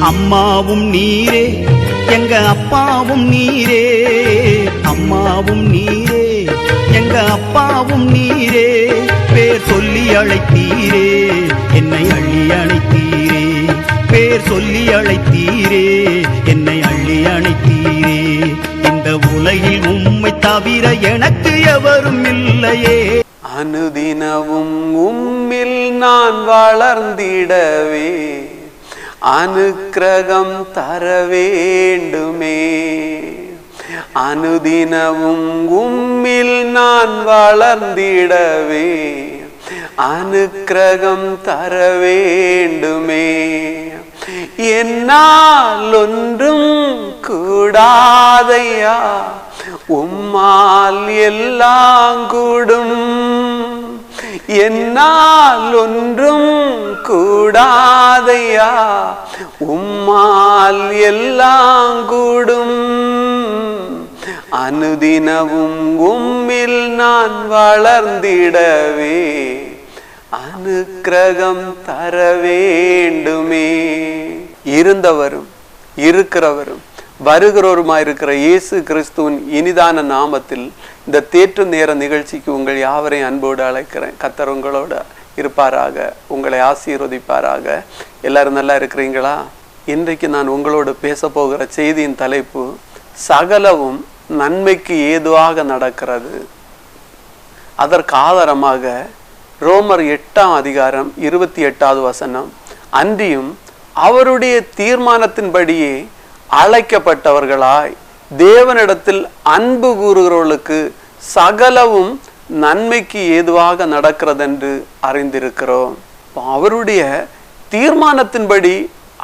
அம்மாவும் நீரே எங்க அப்பாவும் நீரே. அம்மாவும் நீரே எங்க அப்பாவும் நீரே. பேர் சொல்லி அழைத்தீரே என்னை அள்ளி அணைத்தீரே. பேர் சொல்லி அழைத்தீரே என்னை அள்ளி அணைத்தீரே. இந்த உலகில் உம்மை தவிர எனக்கு எவரும் இல்லையே. அனுதினமும் உம்மில் நான் வளர்ந்திடவே. அனுக்கிரகம் தர வேண்டுமே. அனுதினமும் உம்மில் நான் வளர்ந்திடவே. அனுக்கிரகம் தர வேண்டுமே. என்னால் ஒன்றும் கூடாதையா? உம்மால் எல்லாம் கூடும். என்னால் ஒன்றும் கூடாதையா? உம்மால் எல்லாம் கூடும். அனுதினவும் உம்மில் நான் வளர்ந்திடவே அனுக்கிரகம் தர வேண்டுமே இருந்தவரும் இருக்கிறவரும் வருகிறவருமாய் இருக்கிற இயேசு கிறிஸ்துவின் இனிதான நாமத்தில் இந்த தேற்று நேர நிகழ்ச்சிக்கு உங்கள் யாவரையும் அன்போடு அழைக்கிறேன். கத்தர் உங்களோட இருப்பாராக உங்களை ஆசீர்வதிப்பாராக. எல்லாரும் நல்லா இருக்கிறீங்களா? இன்றைக்கு நான் உங்களோடு பேச போகிற செய்தியின் தலைப்பு சகலவும் நன்மைக்கு ஏதுவாக நடக்கிறது. அதற்கு ஆதாரமாக ரோமர் எட்டாம் அதிகாரம் இருபத்தி எட்டாவது வசனம் அன்றியும் அவருடைய தீர்மானத்தின்படியே அழைக்கப்பட்டவர்களாய் தேவனிடத்தில் அன்பு கூறுகிறவர்களுக்கு சகலவும் நன்மைக்கு ஏதுவாக நடக்கிறதென்று அறிந்திருக்கிறோம். அவருடைய தீர்மானத்தின்படி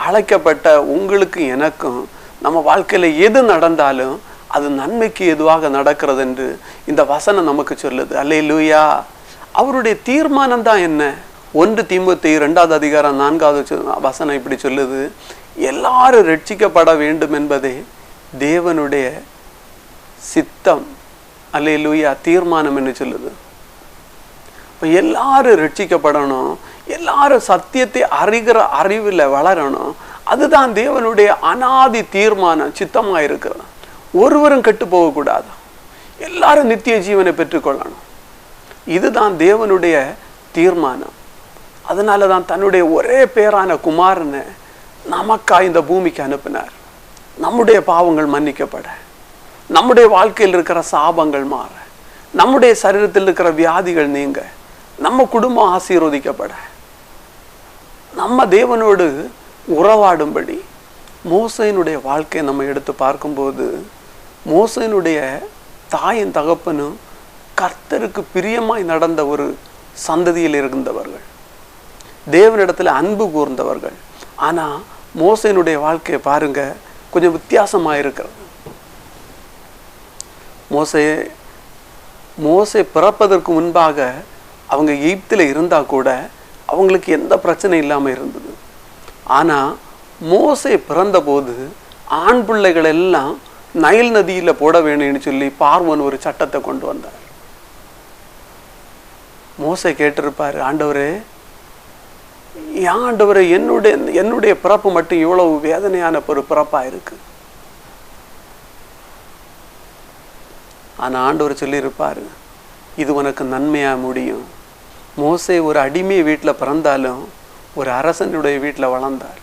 அழைக்கப்பட்ட உங்களுக்கு எனக்கும் நம்ம வாழ்க்கையில எது நடந்தாலும் அது நன்மைக்கு எதுவாக நடக்கிறது என்று இந்த வசனம் நமக்கு சொல்லுது. அல்லே லூயா அவருடைய தீர்மானம் தான் என்ன? ஒன்று தீம்பத்தி ரெண்டாவது அதிகாரம் நான்காவது வசனம் இப்படி சொல்லுது. எல்லாரும் ரட்சிக்கப்பட வேண்டும் என்பதே தேவனுடைய சித்தம். அல்லூயா லூயா தீர்மானம் என்று சொல்லுது. இப்போ எல்லாரும் ரட்சிக்கப்படணும். எல்லாரும் சத்தியத்தை அறிகிற அறிவில் வளரணும். அதுதான் தேவனுடைய அனாதி தீர்மானம் சித்தமா இருக்கிறது ஒருவரும் கெட்டு போகக்கூடாது. எல்லாரும் நித்திய ஜீவனை பெற்றுக்கொள்ளணும். இதுதான் தேவனுடைய தீர்மானம். அதனால தான் தன்னுடைய ஒரே பேரான குமாரனை நமக்கா இந்த பூமிக்கு அனுப்பினார். நம்முடைய பாவங்கள் மன்னிக்கப்பட. நம்முடைய வாழ்க்கையில் இருக்கிற சாபங்கள் மாற. நம்முடைய சரீரத்தில் இருக்கிற வியாதிகள் நீங்க. நம்ம குடும்பம் ஆசீர்வதிக்கப்பட. நம்ம தேவனோடு உறவாடும்படி மோசையினுடைய வாழ்க்கையை நம்ம எடுத்து பார்க்கும்போது மோசையினுடைய தாயின் தகப்பனும் கர்த்தருக்கு பிரியமாய் நடந்த ஒரு சந்ததியில் இருந்தவர்கள். தேவனிடத்துல அன்பு கூர்ந்தவர்கள். ஆனா மோசையினுடைய வாழ்க்கையை பாருங்க கொஞ்சம் வித்தியாசமா இருக்கிறது மோசே மோசை பிறப்பதற்கு முன்பாக அவங்க எகிப்தில் இருந்தால் கூட அவங்களுக்கு எந்த பிரச்சனை இல்லாமல் இருந்தது. ஆனால் மோசை பிறந்தபோது ஆண் பிள்ளைகள் எல்லாம் நைல் நதியில் போட வேணும்னு சொல்லி பார்வன் ஒரு சட்டத்தை கொண்டு வந்தார். மோசை கேட்டிருப்பார் ஆண்டவரே ஆண்டவர் என்னுடைய என்னுடைய பிறப்பு மட்டும் இவ்வளவு வேதனையான ஒரு பிறப்பா இருக்கு? ஆனா ஆண்டவர் சொல்லியிருப்பார் இது உனக்கு நன்மையா முடியும். மோசை ஒரு அடிமை வீட்டில் பிறந்தாலும் ஒரு அரசனுடைய வீட்டில் வளர்ந்தார்.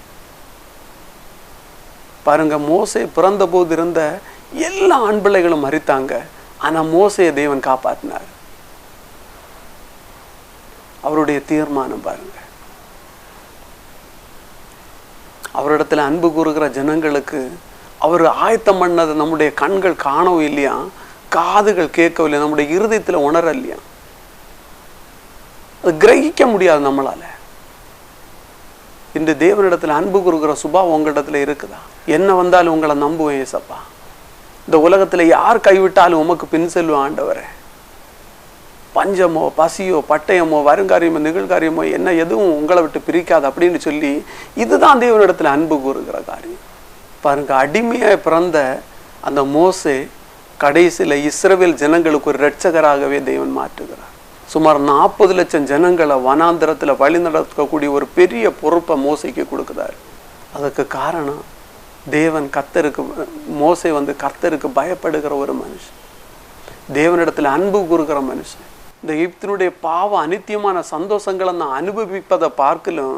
பாருங்க மோசை பிறந்த போது இருந்த எல்லா ஆண் பிள்ளைகளும் மறித்தாங்க ஆனா மோசையை தேவன் காப்பாற்றினார் அவருடைய தீர்மானம் பாருங்க. அவரிடத்துல அன்பு கூறுகிற ஜனங்களுக்கு அவர் ஆயத்தம் பண்ணதை நம்முடைய கண்கள் காணவும் இல்லையா? காதுகள் கேட்கவில்லை நம்முடைய இருதயத்துல இல்லையா? அது கிரகிக்க முடியாது நம்மளால. இன்று தேவனிடத்தில் அன்பு கொடுக்குற சுபாவம் உங்களிடத்தில் இருக்குதா? என்ன வந்தாலும் உங்களை நம்புவேன் ஏசப்பா. இந்த உலகத்துல யார் கைவிட்டாலும் உமக்கு பின் செல்லும் ஆண்டவரே. பஞ்சமோ பசியோ பட்டயமோ வருங்காரியமோ நிகழ்காரியமோ என்ன எதுவும் உங்களை விட்டு பிரிக்காது அப்படின்னு சொல்லி இதுதான் தேவனிடத்தில் அன்பு கூறுகிற காரியம். பாருங்க அடிமையாக பிறந்த அந்த மோசே கடைசியில் இஸ்ரவேல் ஜனங்களுக்கு ஒரு ரட்சகராகவே தேவன் மாற்றுகிறார். சுமார் நாற்பது லட்சம் ஜனங்களை வனாந்திரத்தில் வழி நடக்கக்கூடிய ஒரு பெரிய பொறுப்பை மோசைக்கு கொடுக்குறாரு. அதுக்கு காரணம் தேவன் கத்தருக்கு மோசை வந்து கர்த்தருக்கு பயப்படுகிற ஒரு மனுஷன். தேவனிடத்தில் அன்பு கூறுகிற மனுஷன். இந்த எகிப்தினுடைய பாவ அனித்தியமான சந்தோஷங்களை நான் அனுபவிப்பதை பார்க்கலும்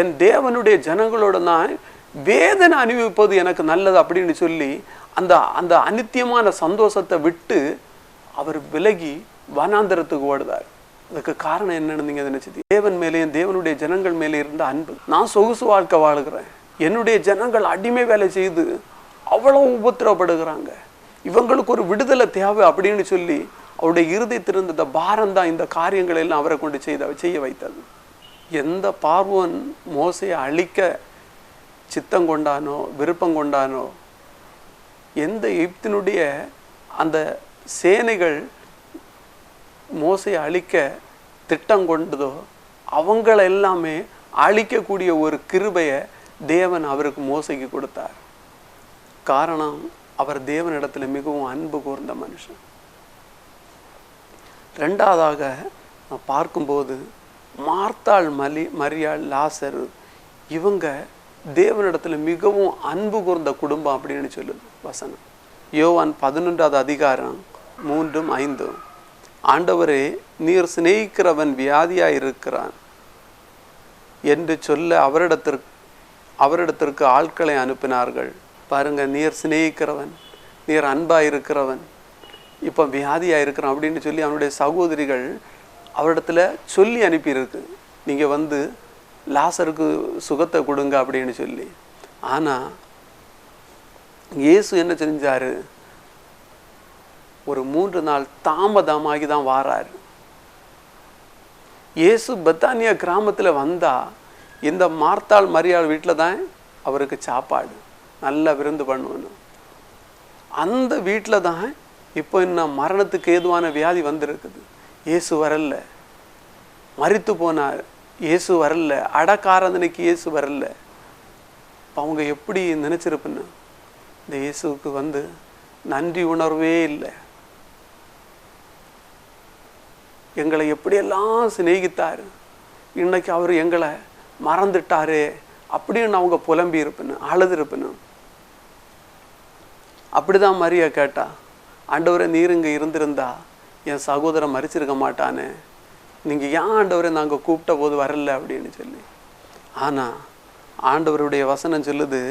என் தேவனுடைய ஜனங்களோட நான் வேதனை அனுபவிப்பது எனக்கு நல்லது அப்படின்னு சொல்லி அந்த அந்த அனித்தியமான சந்தோஷத்தை விட்டு அவர் விலகி வனாந்தரத்துக்கு ஓடுதார். அதுக்கு காரணம் என்னன்னு நீங்கள் நினைச்சது தேவன் மேலேயும் தேவனுடைய ஜனங்கள் மேலே இருந்த அன்பு. நான் சொகுசு வாழ்க்கை வாழுகிறேன். என்னுடைய ஜனங்கள் அடிமை வேலை செய்து அவ்வளோ உபத்திரப்படுகிறாங்க இவங்களுக்கு ஒரு விடுதலை தேவை அப்படின்னு சொல்லி அவருடைய இருதயத்தில் இருந்த பாரம் தான் இந்த காரியங்களை எல்லாம் அவரை கொண்டு செய்த செய்ய வைத்தது. எந்த பார்வன் மோசையை அழிக்க சித்தம் கொண்டானோ விருப்பம் கொண்டானோ எந்த எகிப்தினுடைய அந்த சேனைகள் மோசையை அழிக்க திட்டம் கொண்டதோ அவங்கள எல்லாமே அழிக்கக்கூடிய ஒரு கிருபையை தேவன் அவருக்கு மோசைக்கு கொடுத்தார். காரணம் அவர் தேவனிடத்தில் மிகவும் அன்பு கூர்ந்த மனுஷன். ரெண்டாவதாக நான் பார்க்கும்போது மார்த்தாள் மலி மரியாள் லாசரு இவங்க தேவனிடத்தில் மிகவும் அன்பு கூர்ந்த குடும்பம் அப்படின்னு சொல்லுது வசனம். யோவான் பதினொன்றாவது அதிகாரம் மூன்றும் ஐந்தும். ஆண்டவரே நீர் சிநேகிக்கிறவன் வியாதியாக இருக்கிறான் என்று சொல்ல அவரிடத்திற்கு அவரிடத்திற்கு ஆட்களை அனுப்பினார்கள். பாருங்க நீர் சிநேகிக்கிறவன் நீர் அன்பாக இருக்கிறவன் இப்போ வியாதியா இருக்கிறான் அப்படின்னு சொல்லி அவனுடைய சகோதரிகள் அவரிடத்துல சொல்லி அனுப்பியிருக்கு. நீங்க வந்து லாசருக்கு சுகத்தை கொடுங்க அப்படின்னு சொல்லி. ஆனா இயேசு என்ன செஞ்சாரு? ஒரு மூன்று நாள் தாமதமாகி தான் வாரார். இயேசு பெத்தானியா கிராமத்துல வந்தா இந்த மார்த்தாள் மரியாள் வீட்டில் தான் அவருக்கு சாப்பாடு நல்லா விருந்து பண்ணுவோன்னு. அந்த வீட்டில் தான் இப்போ இன்னும் மரணத்துக்கு ஏதுவான வியாதி வந்திருக்குது? இயேசு வரல. மறித்து போனார் இயேசு வரல. அடக்காரதனைக்கு இயேசு வரல. அவங்க எப்படி நினச்சிருப்பேன்னு இந்த இயேசுவுக்கு வந்து நன்றி உணர்வே இல்லை. எங்களை எப்படியெல்லாம் சிநேகித்தார்? இன்னைக்கு அவர் எங்களை மறந்துட்டாரே அப்படின்னு அவங்க புலம்பி இருப்பேன்னு அழுது இருப்பேன்னு அப்படிதான் மரியா கேட்டா ஆண்டவரே நீர் இங்கே இருந்திருந்தா என் சகோதரன் மறிச்சிருக்க மாட்டானே. நீங்கள் ஏன் ஆண்டவரை நாங்கள் கூப்பிட்ட போது வரல அப்படின்னு சொல்லி. ஆனா ஆண்டவருடைய வசனம் சொல்லுது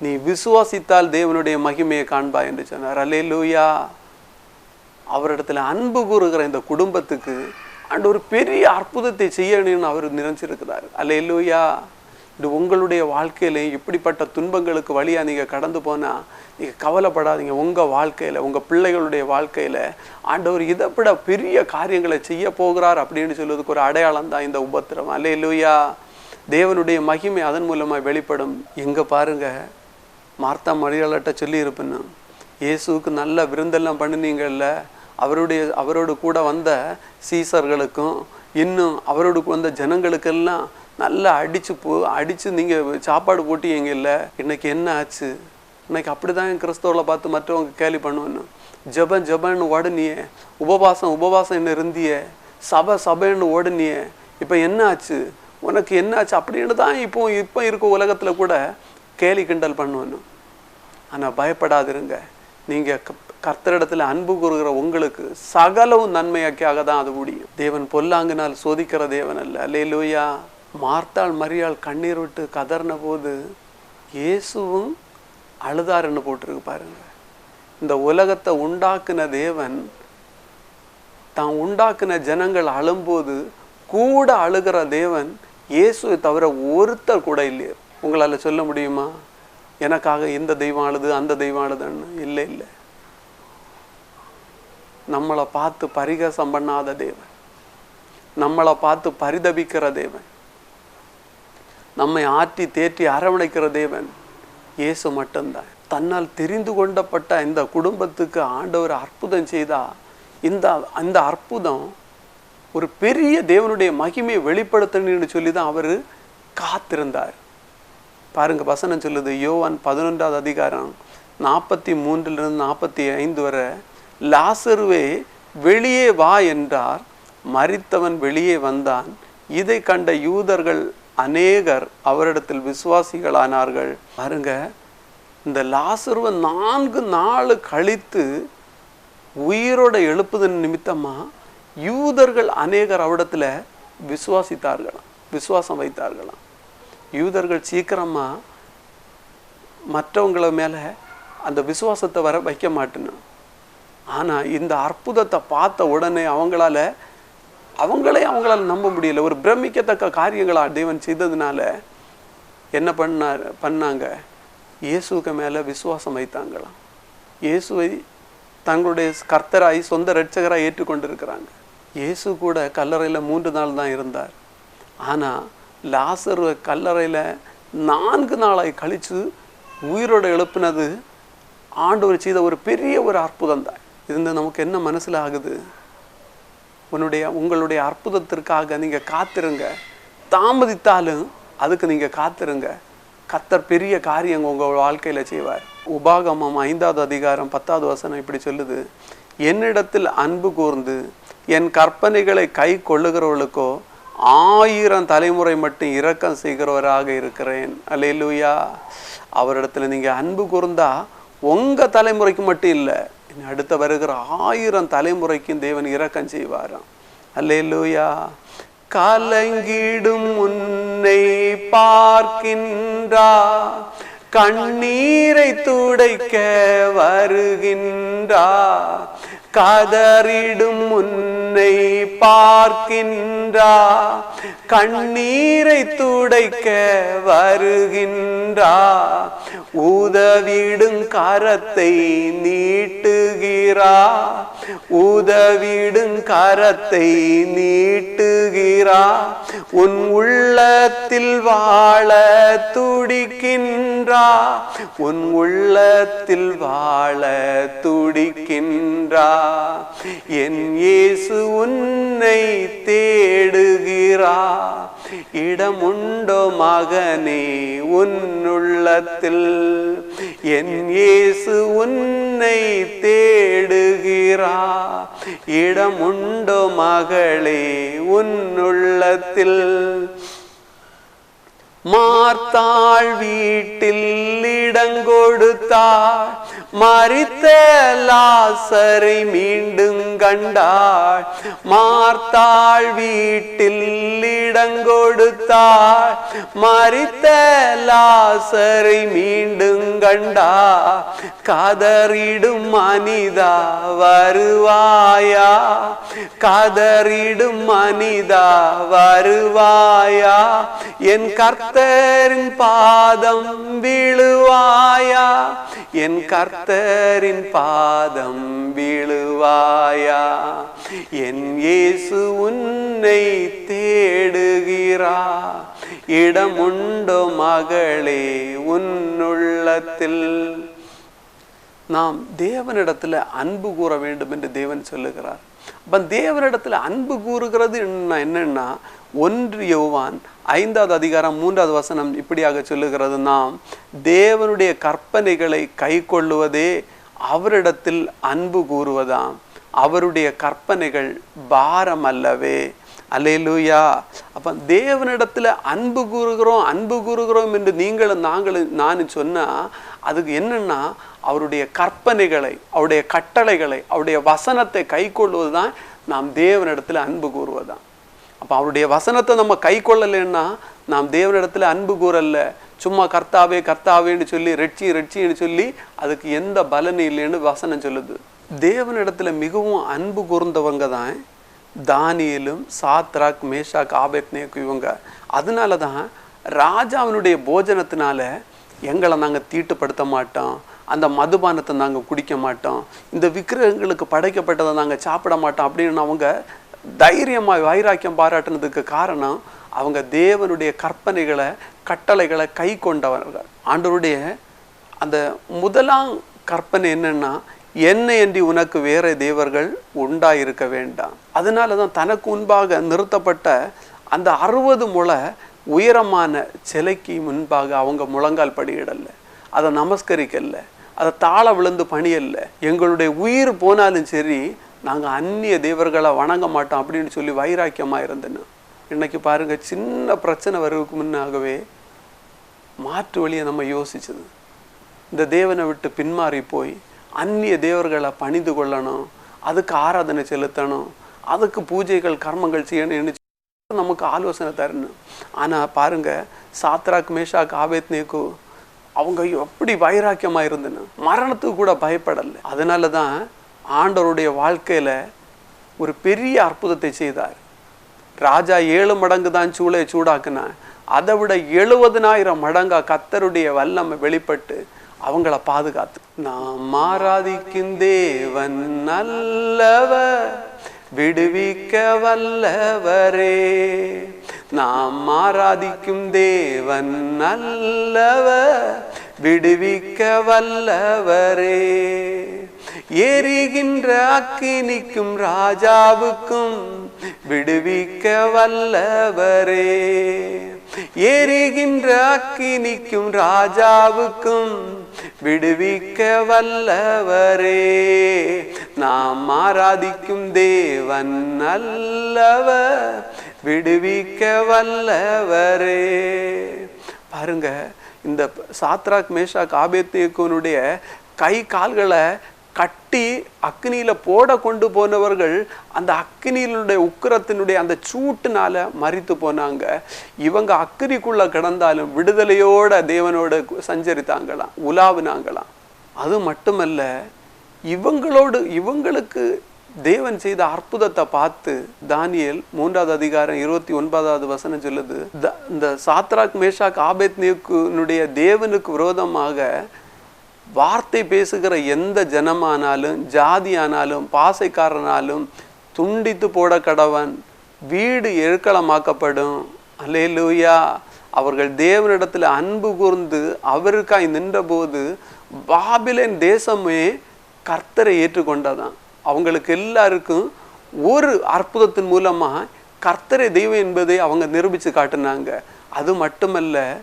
நீ விசுவாசித்தால் தேவனுடைய மகிமையை காண்பாய் என்று சொன்னார். அல்லேலூயா. அவரிடத்துல அன்பு கூறுகிற இந்த குடும்பத்துக்கு ஆண்டு ஒரு பெரிய அற்புதத்தை செய்யணும்னு அவர் நினைச்சிருக்கிறார். லூயா இது உங்களுடைய வாழ்க்கையில் இப்படிப்பட்ட துன்பங்களுக்கு வழியா நீங்கள் கடந்து போனால் நீங்கள் கவலைப்படாதீங்க. உங்கள் வாழ்க்கையில் உங்கள் பிள்ளைகளுடைய வாழ்க்கையில் ஆண்டவர் இதை விட பெரிய காரியங்களை செய்ய போகிறார் அப்படின்னு சொல்வதுக்கு ஒரு அடையாளம் தான் இந்த உபத்திரம். அல்லேலூயா. தேவனுடைய மகிமை அதன் மூலமாக வெளிப்படும். எங்கே பாருங்க. மார்த்தா மரியாளட்ட சொல்லியிருப்பேன்னு. இயேசுக்கு இயேசுவுக்கு நல்ல விருந்தெல்லாம் பண்ணினீங்கள்ல அவருடைய அவரோடு கூட வந்த சீசர்களுக்கும் இன்னும் அவரோடு வந்த ஜனங்களுக்கெல்லாம் நல்லா அடிச்சு போ அடிச்சு நீங்க சாப்பாடு போட்டீங்கல்ல இன்னைக்கு என்ன ஆச்சு? இன்னைக்கு அப்படிதான் கிறிஸ்தவளை பார்த்து மற்றவங்க கேலி பண்ணுவேன்னு ஜபன் ஜெபன்னு உடனியே உபவாசம் உபவாசம் என்ன இருந்தியே? சபை சபைன்னு ஓடனியே. இப்போ என்ன ஆச்சு? உனக்கு என்ன ஆச்சு? அப்படின்னு தான் இப்போ இப்போ இருக்க உலகத்தில் கூட கேலி கிண்டல் பண்ணுவேன்னு ஆனால் பயப்படாதிருங்க. நீங்கள் கர்த்தரிடத்தில் அன்பு கூறுகிற உங்களுக்கு சகலவும் நன்மையாக்கியாக தான் அது முடியும். தேவன் பொல்லாங்கினால் சோதிக்கிற தேவன் அல்ல. லூயா மார்த்தாள் மரியாள் கண்ணீர் விட்டு கதறின போது இயேசுவும் அழுதாருன்னு போட்டிருக்கு பாருங்க. இந்த உலகத்தை உண்டாக்குன தேவன் தான் உண்டாக்குன ஜனங்கள் அழும்போது கூட அழுகிற தேவன் இயேசுவை தவிர ஒருத்தர் கூட இல்லையே. உங்களால் சொல்ல முடியுமா? எனக்காக இந்த தெய்வம் அழுது அந்த தெய்வம் அழுதுன்னு? இல்லை இல்லை. நம்மளை பார்த்து பரிகாசம் பண்ணாத தேவன். நம்மளை பார்த்து பரிதபிக்கிற தேவன். நம்மை ஆற்றி தேற்றி அரவணைக்கிற தேவன் இயேசு மட்டும்தான். தன்னால் தெரிந்து கொண்டப்பட்ட இந்த குடும்பத்துக்கு ஆண்டவர் அற்புதம் செய்தா இந்த அந்த அற்புதம் ஒரு பெரிய தேவனுடைய மகிமையை வெளிப்படுத்தணும்னு சொல்லி தான் அவர் காத்திருந்தார். பாருங்க வசனம் சொல்லுது யோவான் பதினொன்றாவது அதிகாரம் நாற்பத்தி மூன்றிலிருந்து நாற்பத்தி ஐந்து வரை லாசருவே வெளியே வா என்றார். மறித்தவன் வெளியே வந்தான். இதை கண்ட யூதர்கள் அநேகர் அவரிடத்தில் விசுவாசிகளானார்கள். பாருங்க இந்த லாசருவ நான்கு நாள் கழித்து உயிரோட எழுப்புதன் நிமித்தமா யூதர்கள் அநேகர் அவரிடத்துல விசுவாசித்தார்களாம் விசுவாசம் வைத்தார்களாம். யூதர்கள் சீக்கிரமா மற்றவங்கள மேல அந்த விசுவாசத்தை வர வைக்க மாட்டேன்னு. ஆனா இந்த அற்புதத்தை பார்த்த உடனே அவங்களால அவங்களே அவங்களால் நம்ப முடியல. ஒரு பிரமிக்கத்தக்க காரியங்களா தேவன் செய்ததுனால என்ன பண்ணார் பண்ணாங்க? இயேசுக்கு மேலே விசுவாசம் வைத்தாங்களாம். இயேசுவை தங்களுடைய கர்த்தராய் சொந்த ரட்சகராக ஏற்றுக்கொண்டிருக்கிறாங்க. இயேசு கூட கல்லறையில் மூன்று நாள் தான் இருந்தார். ஆனால் லாசர் கல்லறையில் நான்கு நாளாய் கழித்து உயிரோட எழுப்பினது ஆண்டவர் செய்த ஒரு பெரிய ஒரு அற்புதம் தான். இருந்து நமக்கு என்ன மனசில் ஆகுது? உன்னுடைய உங்களுடைய அற்புதத்திற்காக நீங்கள் காத்திருங்க. தாமதித்தாலும் அதுக்கு நீங்கள் காத்திருங்க. கத்தர் பெரிய காரியம் உங்கள் வாழ்க்கையில் செய்வார். உபாகமம் ஐந்தாவது அதிகாரம் பத்தாவது வசனம் இப்படி சொல்லுது. என்னிடத்தில் அன்பு கூர்ந்து என் கற்பனைகளை கை கொள்ளுகிறவர்களுக்கோ ஆயிரம் தலைமுறை மட்டும் இரக்கம் செய்கிறவராக இருக்கிறேன். அல்லேலூயா. அவரிடத்துல நீங்கள் அன்பு கூர்ந்தா உங்கள் தலைமுறைக்கு மட்டும் இல்லை இனி அடுத்த வருகிற ஆயிரம் தலைமுறைக்கும் தேவன் இரக்கம் செய்வாராம். அல்லேலூயா. கலங்கிடும் உன்னை பார்க்கின்றா கண்ணீரை துடைக்க வருகின்றா கதறிடும் முன்னை பார்க்கின்றா கண்ணீரை துடைக்க வருகின்றா. உதவிடும் கரத்தை நீட்டுகிறா உதவிடும் கரத்தை நீட்டுகிறா. உன் உள்ளத்தில் வாழ துடிக்கின்றா உன் உள்ளத்தில் வாழ துடிக்கின்றா. என் இயேசு உன்னை தேடுகிறா இடமுண்டோ மகனே உன்னுள்ளத்தில் என் இயேசு உன்னை தேடுகிறா இடமுண்டோ மகளே உன்னுள்ளத்தில் உள்ளத்தில். மார்த்தாள் வீட்டில் இடங்கொடுத்தாள். மறித்த லாசரை மீண்டும் கண்டாள். மார்த்தாள் வீட்டில் இடங்கொடுத்தாள். மறித்த லாசரை மீண்டும் கண்டா கதறிடும் மனிதா வருவாயா? கதறிடும் மனிதா வருவாயா? என் கர்த்தரின் பாதம் விழுவாயா? என் கர்த்தரின் பாதம் விழுவாயா? என் இயேசு உன்னை தேடுகிறா. இடமுண்டோ மகளே உன்னுள்ளத்தில். நாம் தேவனிடத்தில் அன்பு கூற வேண்டும் என்று தேவன் சொல்லுகிறார். அப்போ தேவனிடத்தில் அன்பு கூறுகிறது என்ன- என்னன்னா ஒன்று யோவான் ஐந்தாவது அதிகாரம் மூன்றாவது வசனம் இப்படியாக சொல்லுகிறது நாம் தேவனுடைய கற்பனைகளை கை கொள்ளுவதே அவரிடத்தில் அன்பு கூறுவதாம். அவருடைய கற்பனைகள் பாரம் அல்லவே. அல்லேலூயா. அப்ப தேவனிடத்தில் அன்பு கூறுகிறோம் அன்பு கூறுகிறோம் என்று நீங்களும் நாங்களும் நான் சொன்னா அதுக்கு என்னன்னா அவருடைய கற்பனைகளை அவருடைய கட்டளைகளை அவருடைய வசனத்தை கை கொள்வதுதான் நாம் தேவனிடத்தில் அன்பு கூறுவதுதான். அப்போ அவருடைய வசனத்தை நம்ம கை கொள்ளலைன்னா நாம் தேவனிடத்தில் அன்பு கூறல சும்மா கர்த்தாவே கர்த்தாவேன்னு சொல்லி ரெட்சி ரெட்சின்னு சொல்லி அதுக்கு எந்த பலனும் இல்லைன்னு வசனம் சொல்லுது. தேவனிடத்தில் மிகவும் அன்பு கூர்ந்தவங்க தான் தானியலும் சாத்ராக் மேஷாக் ஆபேத்னேக்கு இவங்க. அதனால தான் ராஜாவினுடைய போஜனத்தினால எங்களை நாங்கள் தீட்டுப்படுத்த மாட்டோம். அந்த மதுபானத்தை நாங்கள் குடிக்க மாட்டோம். இந்த விக்கிரகங்களுக்கு படைக்கப்பட்டதை நாங்கள் சாப்பிட மாட்டோம் அப்படின்னு அவங்க தைரியமாக வைராக்கியம் பாராட்டுனதுக்கு காரணம் அவங்க தேவனுடைய கற்பனைகளை கட்டளைகளை கை கொண்டவர்கள். ஆண்டவருடைய அந்த முதலாம் கற்பனை என்னென்னா என்னை என்று உனக்கு வேற தேவர்கள் உண்டாயிருக்க வேண்டாம். அதனால தான் தனக்கு முன்பாக நிறுத்தப்பட்ட அந்த அறுபது முளை உயரமான சிலைக்கு முன்பாக அவங்க முழங்கால் படியிடல அதை நமஸ்கரிக்கல அதை தாழ விழுந்து பணியல்ல. எங்களுடைய உயிர் போனாலும் சரி நாங்கள் அந்நிய தேவர்களை வணங்க மாட்டோம் அப்படின்னு சொல்லி வைராக்கியமாக இருந்தேன்னு இன்னைக்கு பாருங்க சின்ன பிரச்சனை வருவதுக்கு முன்னாகவே மாற்று வழியை நம்ம யோசிச்சது. இந்த தேவனை விட்டு பின்மாறி போய் அந்நிய தேவர்களை பணிந்து கொள்ளணும் அதுக்கு ஆராதனை செலுத்தணும் அதுக்கு பூஜைகள் கர்மங்கள் செய்யணும் நமக்கு ஆலோசனை தரணும். ஆனா பாருங்க சாத்ராக் மேஷாக் காவேத் நேக்கு அவங்க எப்படி வைராக்கியமா இருந்தன மரணத்துக்கு கூட பயப்படலை. அதனால தான் ஆண்டவருடைய வாழ்க்கையில ஒரு பெரிய அற்புதத்தை செய்தார். ராஜா ஏழு மடங்கு தான் சூளை சூடாக்குனா அதை விட எழுபதனாயிரம் மடங்கா கத்தருடைய வல்லமை வெளிப்பட்டு அவங்கள பாதுகாத்து நாம் ஆராதிக்கும் தேவன் நல்லவர் விடுவிக்க வல்லவரே நாம் ஆராதிக்கும் தேவன் நல்லவர் விடுவிக்க வல்லவரே எரிகின்ற அக்கினிக்கும் ராஜாவுக்கும் விடுவிக்க வல்லவரே எரிகின்ற அக்கினிக்கும் ராஜாவுக்கும் விடுவிக்க வல்லவரே நாம் ஆராதிக்கும் தேவன் நல்லவர் விடுவிக்க வல்லவரே பாருங்க இந்த சாத்ராக் மேஷாக் ஆபேத்தியக்கனுடைய கை கால்களை கட்டி அக்னியில் போட கொண்டு போனவர்கள் அந்த அக்னியினுடைய உக்கிரத்தினுடைய அந்த சூட்டுனால மறித்து போனாங்க. இவங்க அக்னிக்குள்ள கிடந்தாலும் விடுதலையோட தேவனோட சஞ்சரித்தாங்களாம் உலாவினாங்களாம். அது மட்டுமல்ல இவங்களோடு இவங்களுக்கு தேவன் செய்த அற்புதத்தை பார்த்து தானியல் மூன்றாவது அதிகாரம் இருபத்தி ஒன்பதாவது வசனம் சொல்லுது த- இந்த சாத்ராக் மேஷாக் ஆபேத் தேவனுக்கு விரோதமாக வார்த்தை பேசுகிற எந்த ஜனமானாலும் ஜாதியானாலும் பாசைக்காரனாலும் துண்டித்து போட கடவன் வீடு எழுக்களமாக்கப்படும் எருக்களமாக்கப்படும் அல்லேலூயா. அவர்கள் தேவனிடத்தில் அன்பு கூர்ந்து அவருக்காய் நின்றபோது பாபிலன் தேசமே கர்த்தரை ஏற்றுக்கொண்டதான் அவங்களுக்கு எல்லாருக்கும் ஒரு அற்புதத்தின் மூலமா கர்த்தரை தெய்வம் என்பதை அவங்க நிரூபித்து காட்டினாங்க. அது மட்டுமல்ல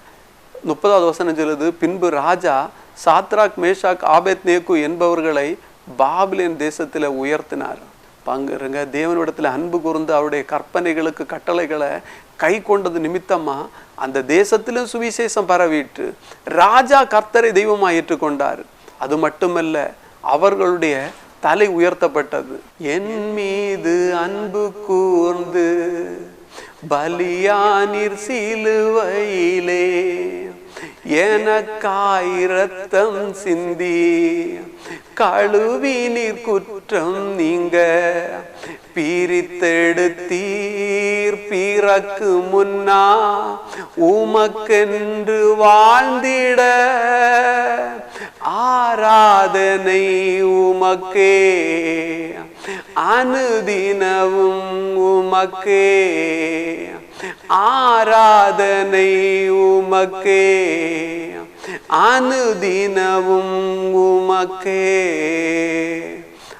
முப்பதாவது வசனம் சொல்லுது பின்பு ராஜா சாத்ராக் மேஷாக் ஆபேத் நேக்கு என்பவர்களை பாபிலின் தேசத்தில் உயர்த்தினார். பங்குருங்க தேவனிடத்தில் அன்பு கூர்ந்து அவருடைய கற்பனைகளுக்கு கட்டளைகளை கை கொண்டது நிமித்தமாக அந்த தேசத்திலும் சுவிசேஷம் பரவிட்டு ராஜா கர்த்தரை தெய்வமாக ஏற்றுக்கொண்டார். அது மட்டுமல்ல அவர்களுடைய தலை உயர்த்தப்பட்டது. என் மீது அன்பு கூர்ந்து பலியானிர் சிலுவையிலே எனக்காயிரத்தம் சிந்தி கழுவினீர் குற்றம் நீங்க பிரித்தெடுத்தீர் பிறக்கு முன்னா உமக்கென்று வாழ்ந்திட ஆராதனை உமக்கே அனுதினவும் உமக்கே. ஆராதனை உமக்கே. அனுதினவும் உமக்கே.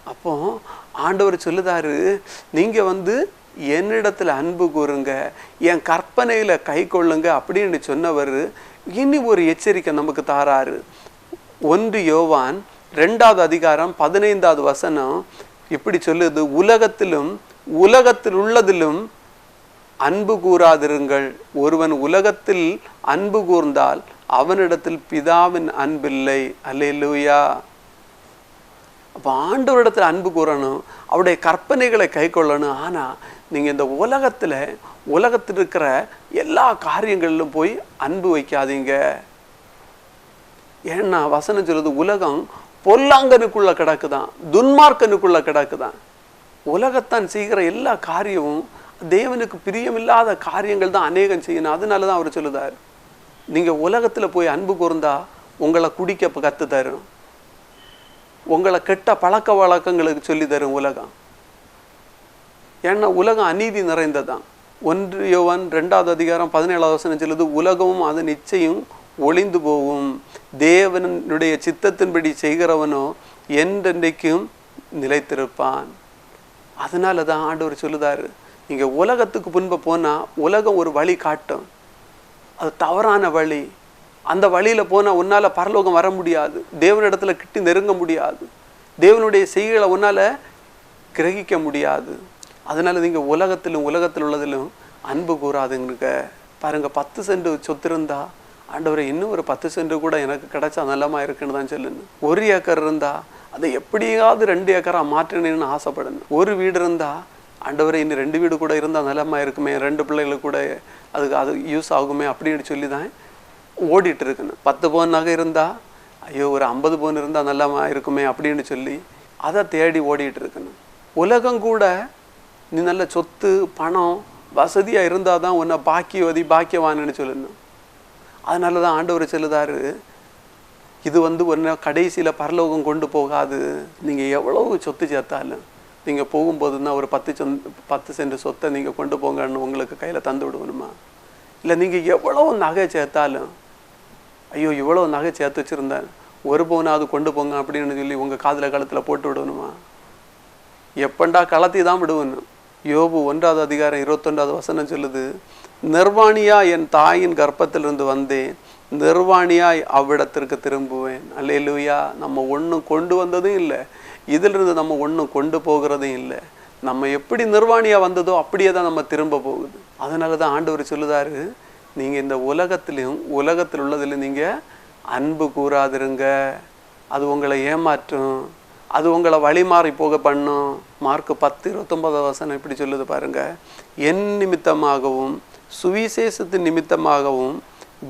அப்போ ஆண்டவர் சொல்லுதாரு நீங்க வந்து என்னிடத்துல அன்பு கூறுங்க என் கற்பனையில கை கொள்ளுங்க அப்படின்னு சொன்னவர் இனி ஒரு எச்சரிக்கை நமக்கு தாராரு. ஒன்று யோவான் ரெண்டாவது அதிகாரம் பதினைந்தாவது வசனம் இப்படி சொல்லுது உலகத்திலும் உலகத்தில் உள்ளதிலும் அன்பு கூறாதிருங்கள். ஒருவன் உலகத்தில் அன்பு கூர்ந்தால் அவனிடத்தில் பிதாவின் அன்பில்லை. அல்லேலூயா. அப்போ ஆண்டவரிடத்தில் அன்பு கூறணும். அவருடைய கற்பனைகளை கை கொள்ளணும். ஆனால் நீங்கள் இந்த உலகத்தில் உலகத்தில் இருக்கிற எல்லா காரியங்களிலும் போய் அன்பு வைக்காதீங்க. ஏன்னா வசனம் சொல்லுது உலகம் பொல்லாங்கனுக்குள்ள கிடக்குதான். துன்மார்க்கனுக்குள்ள கிடக்குதான். உலகத்தான் செய்கிற எல்லா காரியமும் தேவனுக்கு பிரியமில்லாத காரியங்கள் தான் அநேகம் செய்யணும். அதனால தான் அவர் சொல்லுதார். நீங்கள் உலகத்தில் போய் அன்பு கூர்ந்தா உங்களை குடிக்க கற்று தரும் உங்களை கெட்ட பழக்க வழக்கங்களுக்கு சொல்லி தரும் உலகம். ஏன்னா உலகம் அநீதி நிறைந்ததான் ஒன்று யோவான் ரெண்டாவது அதிகாரம் பதினேழாவது வசனம் சொல்லுது உலகமும் அது நிச்சயம் ஒளிந்து போகும். தேவனுடைய சித்தத்தின்படி செய்கிறவனோ என்றென்றைக்கும் நிலைத்திருப்பான். அதனால தான் ஆண்டவர் சொல்லுதாரு நீங்கள் உலகத்துக்கு முன்பு போனால் உலகம் ஒரு வழி காட்டும். அது தவறான வழி. அந்த வழியில் போனால் உன்னால் பரலோகம் வர முடியாது. தேவனிடத்தில் கிட்டி நெருங்க முடியாது. தேவனுடைய செய்களை உன்னால் கிரகிக்க முடியாது. அதனால் நீங்கள் உலகத்திலும் உலகத்தில் உள்ளதிலும் அன்பு கூறாதுங்க. பாருங்கள் பத்து சென்ட் சொத்து இருந்தால் ஆண்டவரை இன்னும் ஒரு பத்து சென்ட் கூட எனக்கு கிடைச்சா நல்லமாக இருக்குன்னு தான் சொல்லணும் ஒரு ஏக்கர் இருந்தால் அதை எப்படியாவது ரெண்டு ஏக்கராக மாற்றணும்னு ஆசைப்படணும் ஒரு வீடு இருந்தால் ஆண்டவரை இன்னும் ரெண்டு வீடு கூட இருந்தால் நிலமாக இருக்குமே ரெண்டு பிள்ளைகளுக்கு கூட அதுக்கு அது யூஸ் ஆகுமே அப்படின்னு சொல்லி தான் ஓடிட்டு இருக்கணும் பத்து பவுன் நகை இருந்தால் ஐயோ ஒரு ஐம்பது பவுன் இருந்தால் நல்லாமா இருக்குமே அப்படின்னு சொல்லி அதை தேடி ஓடிட்டு இருக்கணும் உலகம் கூட நீ நல்ல சொத்து பணம் வசதியாக இருந்தால் தான் உன்னை பாக்கியவதி பாக்கியவான்னு சொல்லணும் அதனால தான் ஆண்டவர் சொல்லுதாரு இது வந்து ஒன்று கடைசியில் பரலோகம் கொண்டு போகாது. நீங்கள் எவ்வளவு சொத்து சேர்த்தாலும். நீங்கள் போகும்போதுன்னா ஒரு பத்து சொந்த பத்து சென்ட் சொத்தை நீங்கள் கொண்டு போங்கன்னு உங்களுக்கு கையில் தந்து விடுவணுமா இல்லை நீங்கள் எவ்வளவு நகை சேர்த்தாலும் ஐயோ இவ்வளோ நகை சேர்த்து வச்சுருந்தேன். ஒரு பவுனாவது கொண்டு போங்க அப்படின்னு சொல்லி உங்கள் காதில் கழுத்தில் போட்டு விடணுமா எப்பண்டா களத்தி தான் விடுவணும் யோபு ஒன்றாவது அதிகாரம் இருபத்தொன்றாவது வசனம் சொல்லுது நிர்வாணியா என் தாயின் கர்ப்பத்திலிருந்து வந்தேன் நிர்வாணியாய் அவ்விடத்திற்கு திரும்புவேன். அல்லேலூயா நம்ம ஒன்றும் கொண்டு வந்ததும் இல்லை. இதிலிருந்து நம்ம ஒன்றும் கொண்டு போகிறதும் இல்லை. நம்ம எப்படி நிர்வாணியாக வந்ததோ அப்படியே தான் நம்ம திரும்ப போகுது. அதனால தான் ஆண்டவர் சொல்லுதாரு நீங்கள் இந்த உலகத்திலையும் உலகத்தில் உள்ளதில் நீங்கள் அன்பு கூறாதிருங்க. அது உங்களை ஏமாற்றும் அது உங்களை வழி மாறி போக பண்ணும். மார்க் பத்து இருபத்தொம்பது வசனம் இப்படி சொல்லுது பாருங்கள் என் நிமித்தமாகவும் சுவிசேஷத்தின் நிமித்தமாகவும்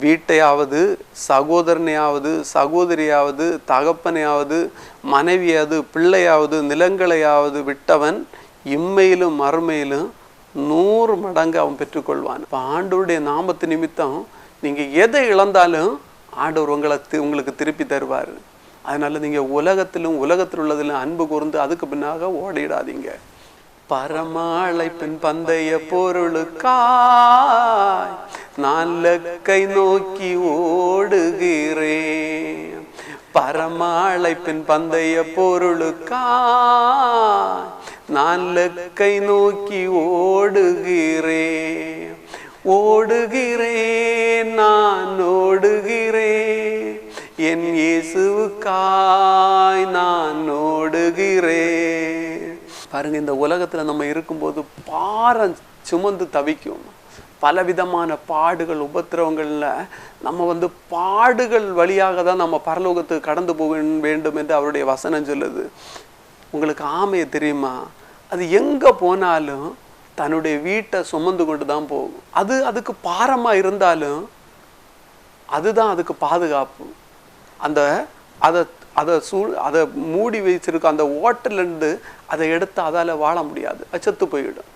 வீட்டையாவது சகோதரனையாவது சகோதரியாவது தகப்பனையாவது மனைவியாவது பிள்ளையாவது நிலங்களையாவது விட்டவன் இம்மையிலும் மறுமையிலும் நூறு மடங்கு அவன் பெற்றுக்கொள்வான். இப்போ ஆண்டோருடைய நாமத்து நிமித்தம் நீங்கள் எதை இழந்தாலும் ஆண்டவர் உங்களை தி- உங்களுக்கு திருப்பி தருவார். அதனால் நீங்கள் உலகத்திலும் உலகத்தில் உள்ளதிலும் அன்பு கூர்ந்து அதுக்கு பின்னாக ஓடிடாதீங்க. பரமாழைப்பின் பந்தய பொருளுக்காய் நான் லக்கை நோக்கி ஓடுகிறேன். பரமாழைப்பின் பந்தய பொருளுக்காய் நான் லக்கை நோக்கி ஓடுகிறேன். ஓடுகிறேன் நான் ஓடுகிறேன். என் இயேசுவுக்காய் நான் ஓடுகிறேன். பாருங்கள் இந்த உலகத்தில் நம்ம இருக்கும்போது பாரம் சுமந்து தவிக்கும். பலவிதமான பாடுகள் உபத்திரவங்களில் நம்ம வந்து பாடுகள் வழியாக தான் நம்ம பரலோகத்துக்கு கடந்து போக வேண்டும் என்று அவருடைய வசனம் சொல்லுது. உங்களுக்கு ஆமையை தெரியுமா? அது எங்கே போனாலும் தன்னுடைய வீட்டை சுமந்து கொண்டு தான் போகும். அது அதுக்கு பாரமாக இருந்தாலும் அதுதான் அதுக்கு பாதுகாப்பு. அந்த அதை அதை சூழ் அதை மூடி வச்சிருக்க அந்த ஓட்டலேருந்து அதை எடுத்து அதால் வாழ முடியாது. அச்சத்து செத்து போயிடும்.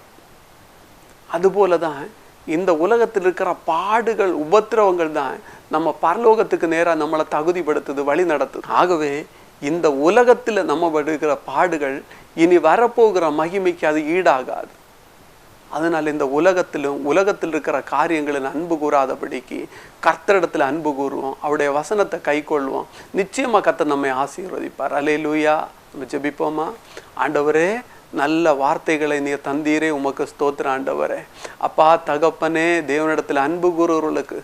அதுபோல தான் இந்த உலகத்தில் இருக்கிற பாடுகள் உபத்திரவங்கள் தான் நம்ம பரலோகத்துக்கு நேராக நம்மளை தகுதிப்படுத்துது வழி நடத்துது. ஆகவே இந்த உலகத்தில் நம்ம படுகிற பாடுகள் இனி வரப்போகிற மகிமைக்கு அது ஈடாகாது. அதனால் இந்த உலகத்திலும் உலகத்தில் இருக்கிற காரியங்களில் அன்பு கூறாதபடிக்கு கர்த்தரிடத்தில் அன்பு கூறுவோம் அவருடைய வசனத்தை கை கொள்வோம். நிச்சயமாக கர்த்தர் நம்மை ஆசீர்வதிப்பார். அலே லூயா நம்ம ஜெபிப்போமா? ஆண்டவரே நல்ல வார்த்தைகளை நீர் தந்தீரே. உமக்கு ஸ்தோத்திர ஆண்டவரே. அப்பா தகப்பனே தேவனிடத்தில் அன்பு கூறுவர்களுக்கு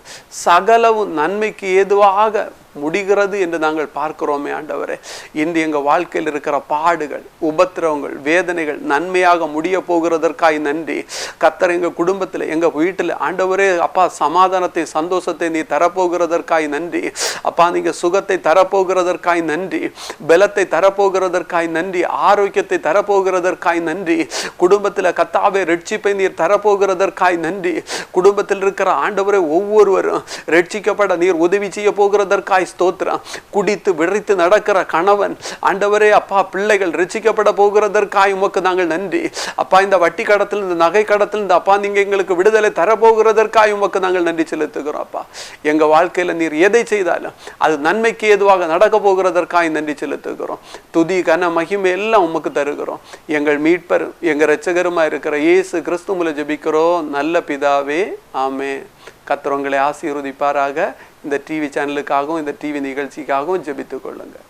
சகலவும் நன்மைக்கு ஏதுவாக முடிகிறது என்று நாங்கள் பார்க்கிறோமே ஆண்டவரே. இன்று எங்கள் வாழ்க்கையில் இருக்கிற பாடுகள் உபத்திரவங்கள் வேதனைகள் நன்மையாக முடிய போகிறதற்காய் நன்றி. கத்தர் எங்கள் குடும்பத்தில் எங்கள் வீட்டில் ஆண்டவரே அப்பா சமாதானத்தை சந்தோஷத்தை நீ தரப்போகிறதற்காய் நன்றி. அப்பா நீங்கள் சுகத்தை தரப்போகிறதற்காய் நன்றி. பலத்தை தரப்போகிறதற்காய் நன்றி. ஆரோக்கியத்தை தரப்போகிறதற்காய் நன்றி. குடும்பத்தில் கத்தாவே ரட்சிப்பை நீர் தரப்போகிறதற்காய் நன்றி. குடும்பத்தில் இருக்கிற ஆண்டவரை ஒவ்வொருவரும் ரட்சிக்கப்பட நீர் உதவி செய்ய போகிறதற்காய் ஸ்தோத்திரம் குடித்து விழித்து நடக்கிற கணவன். ஆண்டவரே அப்பா பிள்ளைகள் ரசிக்கப்பட போகிறதற்காய் உமக்கு நாங்கள் நன்றி. அப்பா இந்த வட்டி கடத்தில் இந்த நகை கடத்தில் இந்த அப்பா நீங்க எங்களுக்கு விடுதலை தரப்போகிறதற்காய் உமக்கு நாங்கள் நன்றி செலுத்துகிறோம் அப்பா. எங்க வாழ்க்கையில நீர் எதை செய்தாலும் அது நன்மைக்கு ஏதுவாக நடக்க போகிறதற்காய் நன்றி செலுத்துகிறோம். துதி கன மகிமை எல்லாம் உமக்கு தருகிறோம். எங்கள் மீட்பர் எங்க இரட்சகருமா இருக்கிற இயேசு கிறிஸ்துமுல ஜெபிக்கிறோம். நல்ல பிதாவே ஆமே கத்திரவங்களை ஆசீர்வதிப்பாராக. இந்த டிவி சேனலுக்காகவும் இந்த டிவி நிகழ்ச்சிக்காகவும் ஜெபித்துக் கொள்ளுங்கள்.